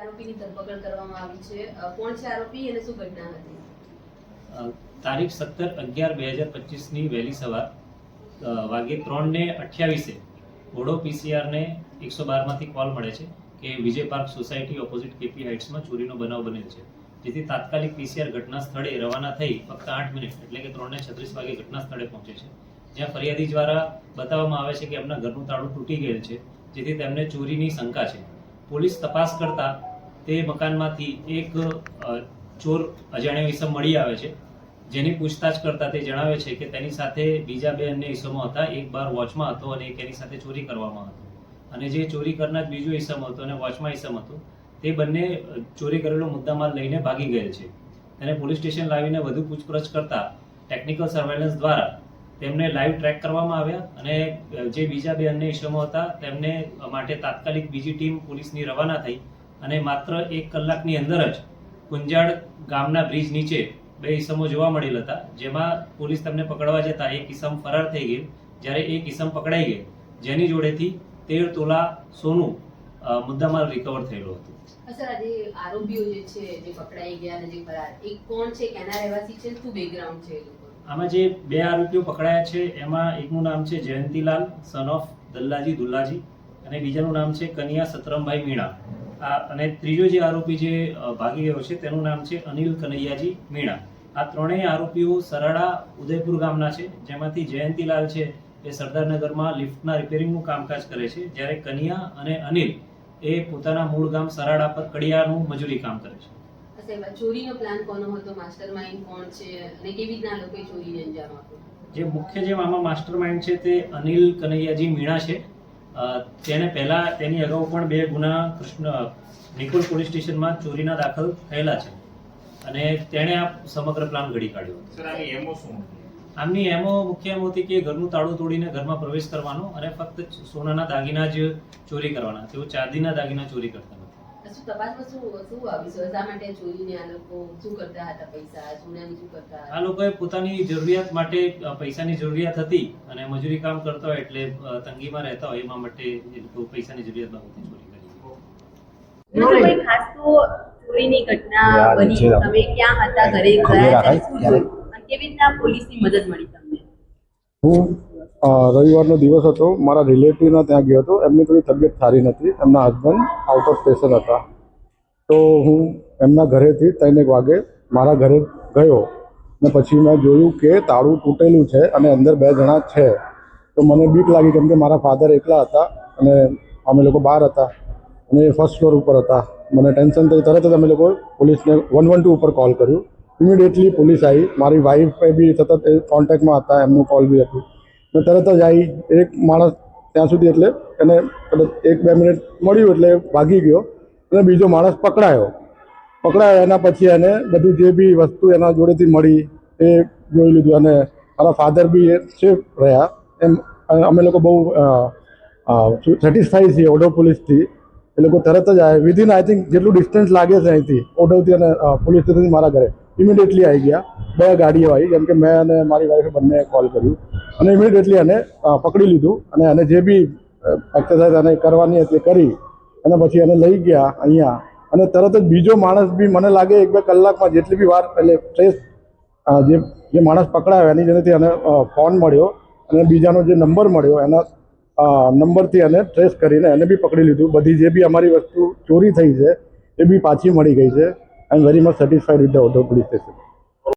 આરોપીની ધરપકડ કરવામાં આવી છે. કોણ છે આરોપી? અને શું ઘટના હતી? તારીખ સત્તર અગિયાર બે હજાર પચીસની વહેલી સવાર વાગે ત્રણ અઠ્યાવીસે ઓડો પીસીઆરને એકસો બારમાંથી કોલ મળે છે કે Vijay park society opposite KP હાઇટ્સમાં ચોરીનો બનાવ બનેલ છે. જેથી તાત્કાલિક પીસીઆર ઘટના સ્થળે રવાના થઈ ફક્ત આઠ મિનિટ એટલે કે ત્રણ ને છત્રીસ વાગે ઘટના સ્થળે પહોંચે છે. જ્યાં ફરિયાદી દ્વારા બતાવવામાં આવે છે કે એમના ઘરનું તાળું તૂટી ગયેલ છે, જેથી તેમને ચોરીની શંકા છે. પોલીસ તપાસ કરતા તે મકાનમાંથી એક ચોર અજાણ્યા ઈસમ મળી આવે છે. જેની પૂછતાછ કરતા તે જણાવે છે કે તેની સાથે બીજા બે અન્ય ઈસમો હતા. એક બાર વોચમાં હતો અને એક એની સાથે ચોરી કરવામાં હતો. અને જે ચોરી કરનાર બીજો ઈસમ હતો અને વોચમાં ઈસમ હતો, તે બંને ચોરી કરેલો મુદ્દામાલ લઈને ભાગી ગયેલ છે. તેને પોલીસ સ્ટેશન લાવીને વધુ પૂછપરછ કરતા ટેકનિકલ સર્વેલન્સ દ્વારા તેમને લાઈવ ટ્રેક કરવામાં આવ્યા અને જે બીજા બે અન્ય ઈસમો હતા, તેમને માટે તાત્કાલિક બીજી ટીમ પોલીસની રવાના થઈ અને માત્ર એક કલાકની અંદર જ કુંજાડ ગામના બ્રિજ નીચે બે ઈસમો જોવા મળેલ હતા. જેમાં પોલીસ તેમને પકડવા જતા એક ઈસમ ફરાર થઈ ગઈ. જ્યારે એક ઈસમ પકડાઈ ગઈ જેની જોડેથી તેર તોલા સોનું મુદ્દામાલ રિકવર થયેલો હતો. અસર આજે આરોપીઓ જે છે જે પકડાઈ ગયા અને જે ફરાર એ કોણ છે? કેના રહેવાસી છે? શું બેકગ્રાઉન્ડ છે આમાં જે બે આરોપીઓ પકડાયા છે એમાં એકનું નામ છે જયંતીલાલ સન ઓફ દલ્લાજી દુલ્લાજી અને બીજાનું નામ છે કનિયા સતરમભાઈ મીણા. અને ત્રીજો જે આરોપી જે ભાગી ગયો છે તેનું નામ છે અનિલ કનૈયાજી મીણા. આ ત્રણેય આરોપીઓ સરાડા ઉદયપુર ગામના છે જેમાંથી જયંતીલાલ છે એ સરદારનગરમાં લિફ્ટના રિપેરિંગનું કામકાજ કરે છે જ્યારે કનિયા અને અનિલ એ પોતાના મૂળ ગામ સરાડા પર કડિયાનું મજૂરી કામ કરે છે. ચોરીનો પ્લાન કોનો હતો? માસ્ટરમાઇન્ડ કોણ છે? અને કેવી રીતના લોકોએ ચોરીને અંજામ આપ્યો? જે મુખ્ય જે આમાં માસ્ટર માઇન્ડ છે તે અનિલ કનૈયાજી મીણા છે. તેને પહેલા તેની અગાઉ પણ બે ગુના કૃષ્ણ નિકોલ પોલીસ સ્ટેશનમાં ચોરીના દાખલ થયેલા છે. અને તેણે આ સમગ્ર પ્લાન ઘડી કાઢ્યો હતો. સર આની એમો શું આમની એમો મુખ્ય એમ હતી કે ઘરનું તાળું તોડીને ઘરમાં પ્રવેશ કરવાનો અને ફક્ત સોનાના દાગીના જ ચોરી કરવાના. તેઓ ચાંદીના દાગીના ચોરી કરતા. શું તપાસમાં શું શું આવી? છે શા માટે ચોરીને આ લોકો શું કરતા હતા પૈસા? સોનાની શું કરતા આ લોકોએ પોતાની જરૂરિયાત માટે પૈસાની જરૂરિયાત હતી અને મજૂરી કામ કરતા હોય એટલે તંગીમાં રહેતા હોય એમાં માટે એ લોકો પૈસાની જરૂરિયાત બાબતે ચોરી કરી. કોઈ ખાસ તો ચોરીની ઘટના બની. તમે ક્યાં હતા ઘરે ઘરે ગયા ત્યારે શું જોયું? અને કેવી રીતના પોલીસની મદદ મળી તમને? હું રવિવારનો દિવસ હતો. મારા રિલેટિવના ત્યાં ગયો હતો. એમની થોડી તબિયત સારી નથી. એમના હસબન્ડ આઉટ ઓફ સ્ટેશન હતા. તો હું એમના ઘરેથી ત્રણ એક વાગે મારા ઘરે ગયો ને પછી મેં જોયું કે તાળું તૂટેલું છે અને અંદર બે જણા છે. તો મને બીક લાગી કેમ કે મારા ફાધર એકલા હતા અને અમે લોકો બહાર હતા અને ફર્સ્ટ ફ્લોર ઉપર હતા. મને ટેન્શન થઈ. તરત જ અમે લોકો પોલીસને વન વન ટુ ઉપર કોલ કર્યું. ઇમિડિયેટલી પોલીસ આવી. મારી વાઈફ બી સતત કોન્ટેક્ટમાં હતા. એમનું કોલ બી હતું. ને તરત જ આવી એક માણસ ત્યાં સુધી એટલે એને કદાચ એક બે મિનિટ મળ્યું એટલે ભાગી ગયો અને બીજો માણસ પકડાયો. પકડાયો, એના પછી એને બધું જે બી વસ્તુ એના જોડેથી મળી એ જોઈ લીધું અને મારા ફાધર બી એ સેફ રહ્યા. એમ અમે લોકો બહુ સેટિસ્ફાઈ છીએ ઓડો પોલીસથી. એ લોકો તરત જ આવે વિધિન આઈ થિંક જેટલું ડિસ્ટન્સ લાગે છે અહીંથી, ઓડોથી અને પોલીસ સ્ટેશનથી મારા ઘરે ઇમિડિયેટલી આવી ગયા. બે ગાડીઓ આવી કેમ કે મેં અને મારી વાઈફે બંને કોલ કર્યું. અને ઇમિડિયેટલી એને પકડી લીધું અને એને જે બી એક્સરસાઇઝ એને કરવાની હતી કરી અને પછી એને લઈ ગયા અહીંયા. અને તરત જ બીજો માણસ બી મને લાગે એક બે કલાકમાં જેટલી બી વાર એટલે ટ્રેસ જે જે માણસ પકડાયો એની જેનેથી એને ફોન મળ્યો અને બીજાનો જે નંબર મળ્યો એના નંબરથી એને ટ્રેસ કરીને એને બી પકડી લીધું. બધી જે બી અમારી વસ્તુ ચોરી થઈ છે એ બી પાછી મળી ગઈ છે. I am very much satisfied with the auto police station